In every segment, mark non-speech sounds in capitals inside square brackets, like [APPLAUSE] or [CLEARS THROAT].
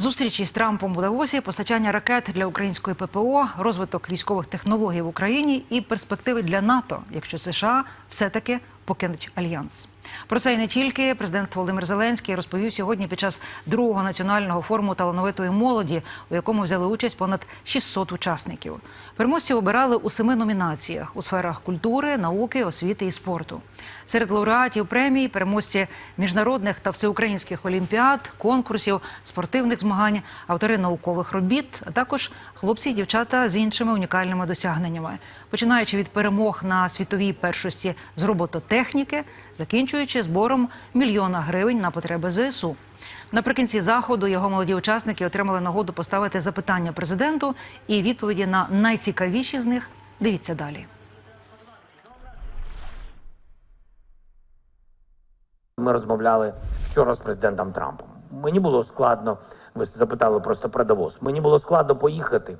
Зустрічі з Трампом у Давосі, постачання ракет для української ППО, розвиток військових технологій в Україні і перспективи для НАТО, якщо США все-таки покинуть альянс. Про це і не тільки президент Володимир Зеленський розповів сьогодні під час другого національного форуму талановитої молоді, у якому взяли участь понад 600 учасників. Переможців обирали у семи номінаціях у сферах культури, науки, освіти і спорту. Серед лауреатів премій переможці міжнародних та всеукраїнських олімпіад, конкурсів, спортивних змагань, автори наукових робіт, а також хлопці і дівчата з іншими унікальними досягненнями, починаючи від перемог на світовій першості з робототехніки, закінчуючи збором мільйона гривень на потреби ЗСУ. Наприкінці заходу його молоді учасники отримали нагоду поставити запитання президенту і відповіді на найцікавіші з них. Дивіться далі. Ми розмовляли вчора з президентом Трампом. Мені було складно. Ви запитали просто про Давос. Мені було складно поїхати.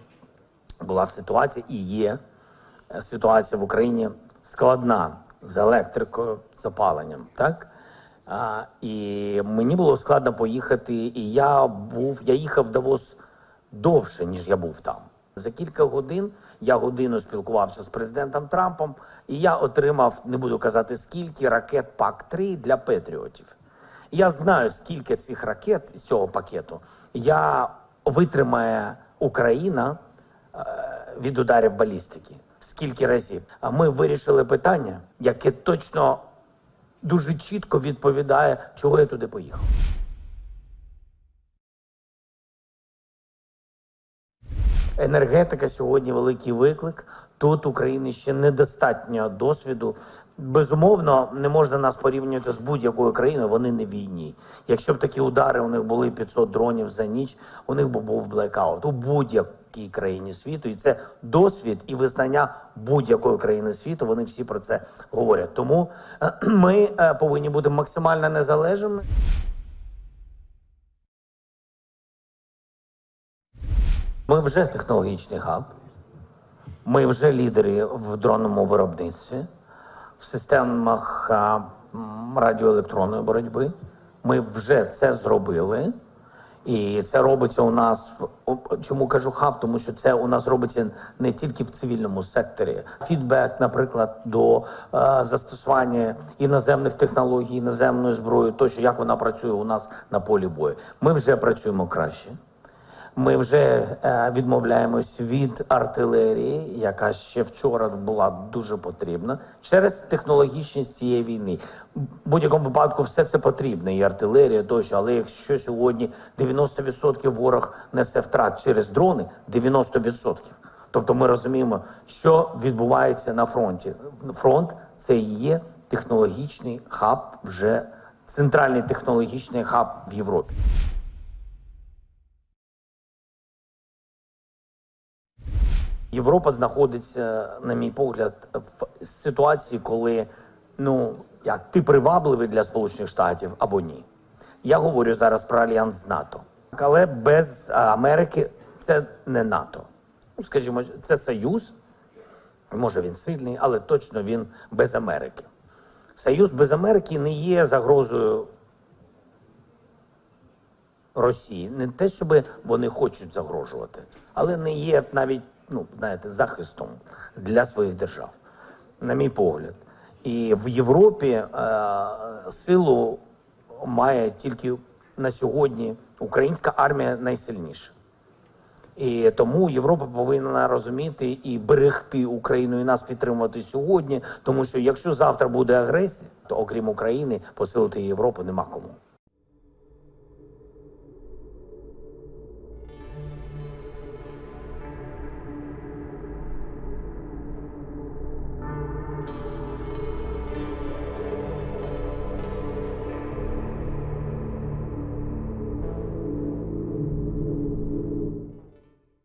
Була ситуація і є ситуація в Україні складна з з. Так а, і мені було складно поїхати. І я був, я їхав в Давос довше, ніж я був там. За кілька годин я годину спілкувався з президентом Трампом, і я отримав, не буду казати скільки, ракет ПАК-3 для Петріотів. Я знаю, скільки цих ракет з цього пакету я витримає Україна е, від ударів балістики. Скільки разів? А ми вирішили питання, яке точно дуже чітко відповідає, чого я туди поїхав. Енергетика сьогодні великий виклик. Тут України ще недостатньо досвіду. Безумовно, не можна нас порівнювати з будь-якою країною. Вони не війні. Якщо б такі удари у них були 500 дронів за ніч, у них би був блекаут у будь-якій країні світу, і це досвід і визнання будь-якої країни світу. Вони всі про це говорять. Тому е, [CLEARS THROAT] ми е, повинні бути максимально незалежними. Ми вже технологічний хаб. Ми вже лідери в дронному виробництві, в системах радіоелектронної боротьби. Ми вже це зробили. І це робиться у нас. Чому кажу хаб? Тому що це у нас робиться не тільки в цивільному секторі. Фідбек, наприклад, до е, застосування іноземних технологій, іноземної зброї, то що як вона працює у нас на полі бою. Ми вже працюємо краще. Ми вже е, відмовляємось від артилерії, яка ще вчора була дуже потрібна через технологічність цієї війни. В будь-якому випадку все це потрібно, і артилерія тощо. Але якщо сьогодні 90% ворог несе втрат через дрони, 90%. Тобто ми розуміємо, що відбувається на фронті. Фронт це є технологічний хаб, вже центральний технологічний хаб в Європі. Європа знаходиться, на мій погляд, в ситуації, коли ну як ти привабливий для Сполучених Штатів або ні. Я говорю зараз про альянс з НАТО, але без Америки це не НАТО. Ну, скажімо, це союз. Може він сильний, але точно він без Америки. Союз без Америки не є загрозою Росії. Не те, щоб вони хочуть загрожувати, але не є навіть, ну знаєте, захистом для своїх держав, на мій погляд. І в Європі е, силу має тільки на сьогодні українська армія найсильніша. І тому Європа повинна розуміти і берегти Україну і нас підтримувати сьогодні. Тому що якщо завтра буде агресія, то окрім України посилити Європу нема кому.